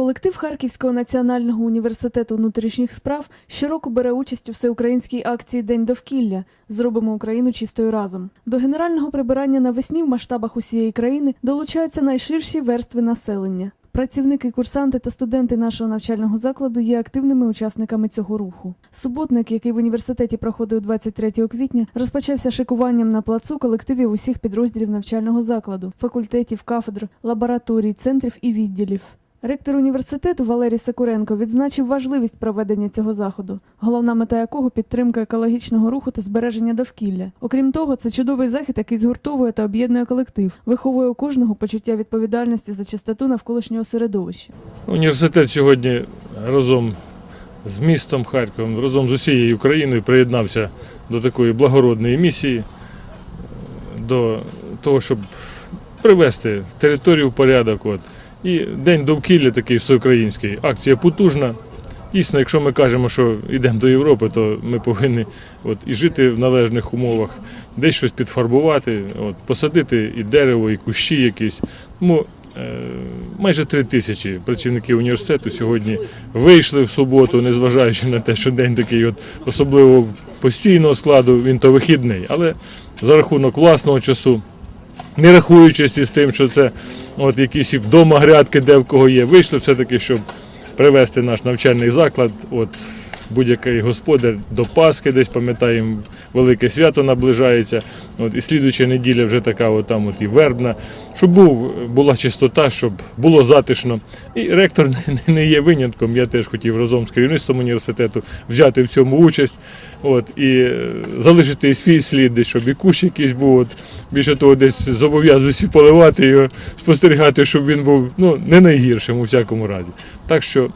Колектив Харківського національного університету внутрішніх справ щороку бере участь у всеукраїнській акції День довкілля Зробимо Україну чистою разом. До генерального прибирання навесні в масштабах усієї країни долучаються найширші верстви населення. Працівники, курсанти та студенти нашого навчального закладу є активними учасниками цього руху. Суботник, який в університеті проходив 23 квітня, розпочався шикуванням на плацу колективів усіх підрозділів навчального закладу, факультетів, кафедр, лабораторій, центрів і відділів. Ректор університету Валерій Сакуренко відзначив важливість проведення цього заходу, головна мета якого підтримка екологічного руху та збереження довкілля. Окрім того, це чудовий захід, який згуртовує та об'єднує колектив, виховує у кожного почуття відповідальності за чистоту навколишнього середовища. Університет сьогодні разом з містом Харковом, разом з усією Україною приєднався до такої благородної місії, до того, щоб привести територію в порядок. От. І День довкілля такий всеукраїнський. Акція потужна. Дійсно, якщо ми кажемо, що йдемо до Європи, то ми повинні от, і жити в належних умовах, десь щось підфарбувати, от, посадити і дерево, і кущі якісь. Тому е, майже три тисячі працівників університету сьогодні вийшли в суботу, незважаючи на те, що день такий, от, особливо постійного складу, він то вихідний, але за рахунок власного часу не рахуючись із тим, що це от якісь вдома грядки, де в кого є, вийшли все-таки, щоб привести наш навчальний заклад, от будь-який господар до Пасхи, десь пам'ятаємо, велике свято наближається. От, і слідуюча неділя вже така, от, там от і вербна, щоб був, була чистота, щоб було затишно. І ректор не, не є винятком. Я теж хотів разом з керівництвом університету взяти в цьому участь. От, і е, залишити свій слід, щоб і кущ якийсь був. От, більше того, десь зобов'язуюся поливати його, спостерігати, щоб він був ну, не найгіршим у всякому разі. Так що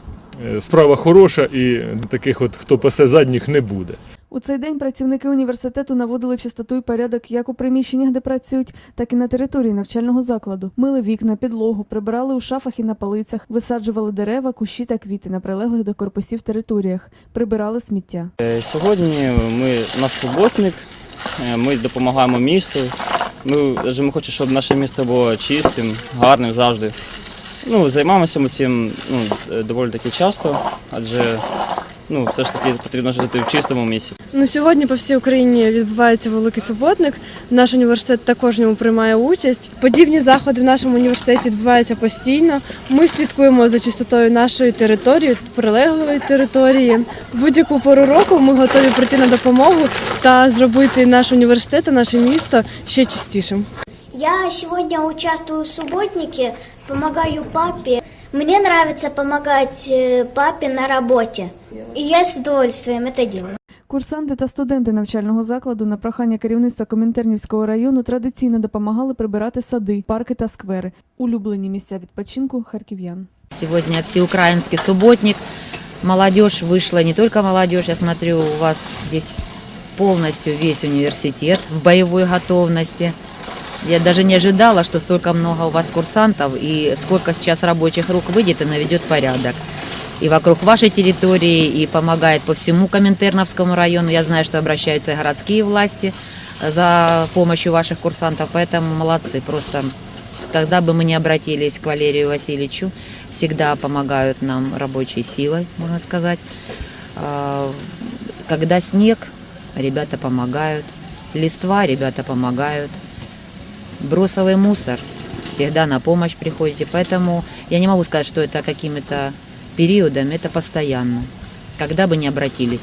е, справа хороша і таких, от, хто пасе задніх, не буде. У цей день працівники університету наводили чистоту і порядок як у приміщеннях, де працюють, так і на території навчального закладу. Мили вікна, підлогу, прибирали у шафах і на полицях, висаджували дерева, кущі та квіти на прилеглих до корпусів територіях, прибирали сміття. Е, Сьогодні ми у нас суботник, е, ми допомагаємо місту. Ми, ми хочемо, щоб наше місто було чистим, гарним завжди. Ну, займаємося ми цим ну, е, доволі таки часто, адже ну, все ж таки потрібно жити в чистому місці. Ну, сьогодні по всій Україні відбувається великий суботник. Наш університет також в ньому приймає участь. Подібні заходи в нашому університеті відбуваються постійно. Ми слідкуємо за чистотою нашої території, прилеглої території. В будь-яку пору року ми готові прийти на допомогу та зробити наш університет та наше місто ще чистішим. Я сегодня участвую в субботнике, помогаю папе. Мне нравится помогать э, папе на работе. И я с удовольствием это делаю. Курсанти та студенти навчального закладу на прохання керівництва Комінтернівського району традиційно допомагали прибирати сади, парки та сквери, улюблені місця відпочинку харків'ян. Сегодня всеукраинский субботник. Молодежь вышла, не только молодежь, я смотрю, у вас здесь полностью весь университет в боевой готовности. Я даже не ожидала, что столько много у вас курсантов и сколько сейчас рабочих рук выйдет и наведет порядок. И вокруг вашей территории, и помогает по всему Коминтерновскому району. Я знаю, что обращаются и городские власти за помощью ваших курсантов, поэтому молодцы. Просто когда бы мы ни обратились к Валерию Васильевичу, всегда помогают нам рабочей силой, можно сказать. А, Когда снег, ребята помогают. Листва, ребята помогают. Бросовый мусор, всегда на помощь приходите. Поэтому я не могу сказать, что это какими-то периодами, это постоянно. Когда бы ни обратились.